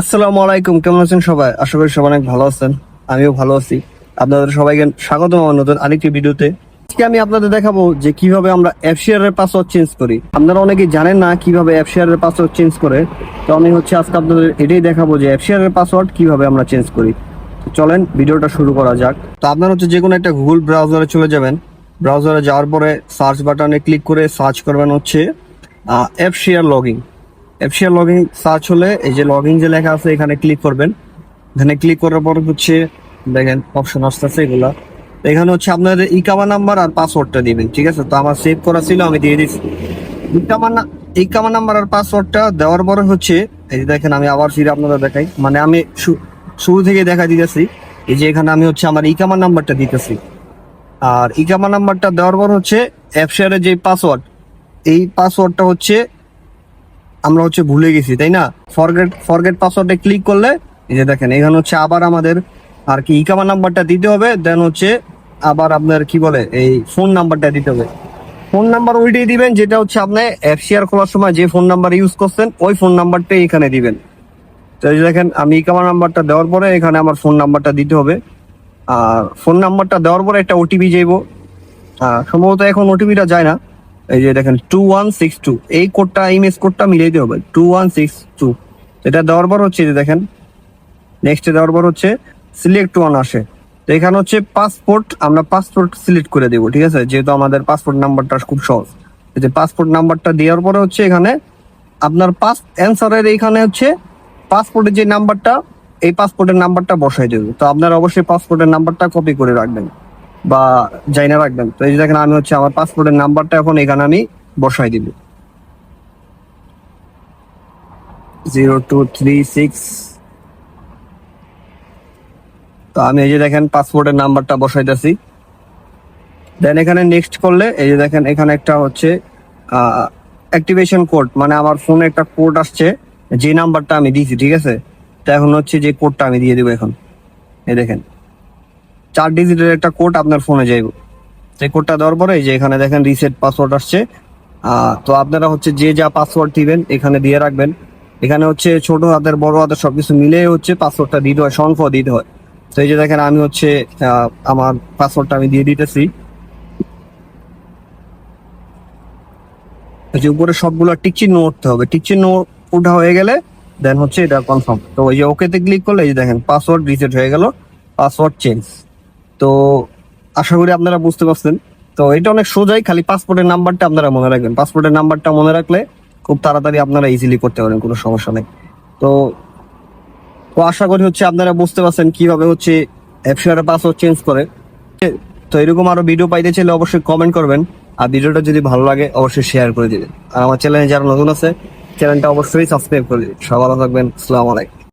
আসসালামু আলাইকুম, কেমন আছেন সবাই? আশা করি সবাই অনেক ভালো আছেন। আমিও ভালো আছি। আপনাদের সবাইকে স্বাগতম আমার নতুন আরেকটি ভিডিওতে। আজকে আমি আপনাদের দেখাবো যে কীভাবে আমরা অ্যাপশেয়ার এর পাসওয়ার্ড চেঞ্জ করি। আপনারা অনেকেই জানেন না কীভাবে অ্যাপশেয়ার এর পাসওয়ার্ড চেঞ্জ করে। তো আমি হচ্ছে আজকে আপনাদের এটাই দেখাবো যে অ্যাপশেয়ার এর পাসওয়ার্ড কীভাবে আমরা চেঞ্জ করি। চলেন, ভিডিওটা শুরু করা যাক। তো আপনারা হচ্ছে যে কোনো একটা গুগল ব্রাউজারে চলে যাবেন। ব্রাউজারে যাওয়ার পরে সার্চ বাটনে ক্লিক করে সার্চ করবেন হচ্ছে app share logging app share login search হলে এই যে লগইন যে লেখা আছে এখানে ক্লিক করবেন। এখানে ক্লিক করার পর হচ্ছে দেখেন অপশন আসতেছে এগুলা। এখানে হচ্ছে আপনাদের ইকামা নাম্বার আর পাসওয়ার্ডটা দিবেন, ঠিক আছে? তো আমার সেভ করা ছিল, আমি দিয়ে দিচ্ছি ইকামা না ইকামা নাম্বার আর পাসওয়ার্ডটা দেওয়ার পরে হচ্ছে, এই যে দেখেন আমি আবার ফিরে আপনাদের দেখাই। মানে আমি শুরু থেকে দেখা দিতেছি, এই যে এখানে আমি হচ্ছে আমার ইকামা নাম্বারটা দিতেছি। আর ইকামা নাম্বারটা দেওয়ার পর হচ্ছে অ্যাপশেয়ারের যে পাসওয়ার্ড এই পাসওয়ার্ডটা হচ্ছে আমরা হচ্ছে ভুলে গেছি, তাই না? ফরগেট ফরগেট পাসওয়ার্ডে ক্লিক করলে, এই যে দেখেন, এখানে হচ্ছে আবার আমাদের আর কি ইকামা নাম্বারটা দিতে হবে দেন হচ্ছে আবার আপনার কি বলে, এই ফোন নাম্বারটা দিতে হবে। ফোন নাম্বার ওইটাই দিবেন, যেটা হচ্ছে আপনি অ্যাপ শেয়ার করার সময় যে ফোন নাম্বার ইউজ করছেন, ওই ফোন নাম্বারটাই এখানে দিবেন। তো এই দেখেন, আমি ইকামা নাম্বারটা দেওয়ার পরে এখানে আমার ফোন নাম্বারটা দিতে হবে। আর ফোন নাম্বারটা দেওয়ার পরে একটা ওটিপি যাইবো। সম্ভবত এখন ওটিপিটা যায় না। এই যে দেখেন টু ওয়ান সিক্স টু এই কোডটা ইমেজ কোডটা মিলাইতে হবে টু ওয়ান সিক্স টু এটা দেওয়ার পর হচ্ছে যে দেখেন নেক্সট দেওয়ার পর হচ্ছে সিলেক্ট ওয়ান আসে। তো এখানে হচ্ছে পাসপোর্ট আমরা পাসপোর্ট সিলেক্ট করে দেবো, ঠিক আছে? যেহেতু আমাদের পাসপোর্ট নাম্বারটা খুব সহজ। যে পাসপোর্ট নাম্বারটা দেওয়ার পরে হচ্ছে এখানে আপনার পাস অ্যান্সারের এখানে হচ্ছে পাসপোর্টের যে নাম্বারটা এই পাসপোর্টের নাম্বারটা বসাই দেবে। তো আপনারা অবশ্যই পাসপোর্টের নাম্বারটা কপি করে রাখবেন। বা জাইনা রাখবেন। তো এই যে দেখেন, আমি হচ্ছে আমার পাসপোর্টের নাম্বারটা এখন এখানে আমি বসাই দিব। জিরো টু থ্রি সিক্স তো আমি এই যে দেখেন পাসপোর্টের নাম্বারটা বসাইতেছি। দেন এখানে নেক্সট করলে, এই যে দেখেন, এখানে একটা হচ্ছে অ্যাক্টিভেশন কোড মানে আমার ফোনে একটা কোড আসছে, যে নাম্বারটা আমি দিয়েছি, ঠিক আছে? তো এখন হচ্ছে যে কোডটা আমি দিয়ে দিব এখন। এই দেখেন। চার ডিজিটের একটা কোড আপনার ফোনে যাইব। সেই কোডটা দেওয়ার পরে যে এখানে দেখেন রিসেট পাসওয়ার্ড আসছে। তো আপনারা হচ্ছে যে যা পাসওয়ার্ড দিবেন এখানে দিয়ে রাখবেন। এখানে হচ্ছে ছোট হাতের, বড় হাতের সবকিছু মিলে হচ্ছে পাসওয়ার্ডটা দিতে হয় সংখ্য দিতে হয়। তো এই যে দেখেন আমি হচ্ছে আমার পাসওয়ার্ডটা আমি দিয়ে দিতেছি। যে উপরে সবগুলো টিক চিহ্ন উঠতে হবে। টিক চিহ্ন উঠা হয়ে গেলে দেন হচ্ছে এটা কনফার্ম তো ওই যে ওকেতে ক্লিক করলে এই যে দেখেন পাসওয়ার্ড রিসেট হয়ে গেল পাসওয়ার্ড চেঞ্জ তো আশা করি আপনারা বুঝতে পারছেন। তো এটা অনেক সোজাই, খালি পাসপোর্টের নাম্বারটা আপনারা মনে রাখবেন। পাসপোর্টের নাম্বারটা মনে রাখলে খুব তাড়াতাড়ি আপনারা ইজিলি করতে পারেন, কোনো সমস্যা নেই। তো তো আশা করি হচ্ছে আপনারা বুঝতে পারছেন কীভাবে হচ্ছে অ্যাপশেয়ারের পাসওয়ার্ড চেঞ্জ করে। তো এরকম আরও ভিডিও পাইতে চাইলে অবশ্যই কমেন্ট করবেন। আর ভিডিওটা যদি ভালো লাগে, অবশ্যই শেয়ার করে দিবেন। আর আমার চ্যানেলে যারা নতুন আছে চ্যানেলটা অবশ্যই সাবস্ক্রাইব করে দিবেন। সবাই ভালো থাকবেন। আসসালামু আলাইকুম।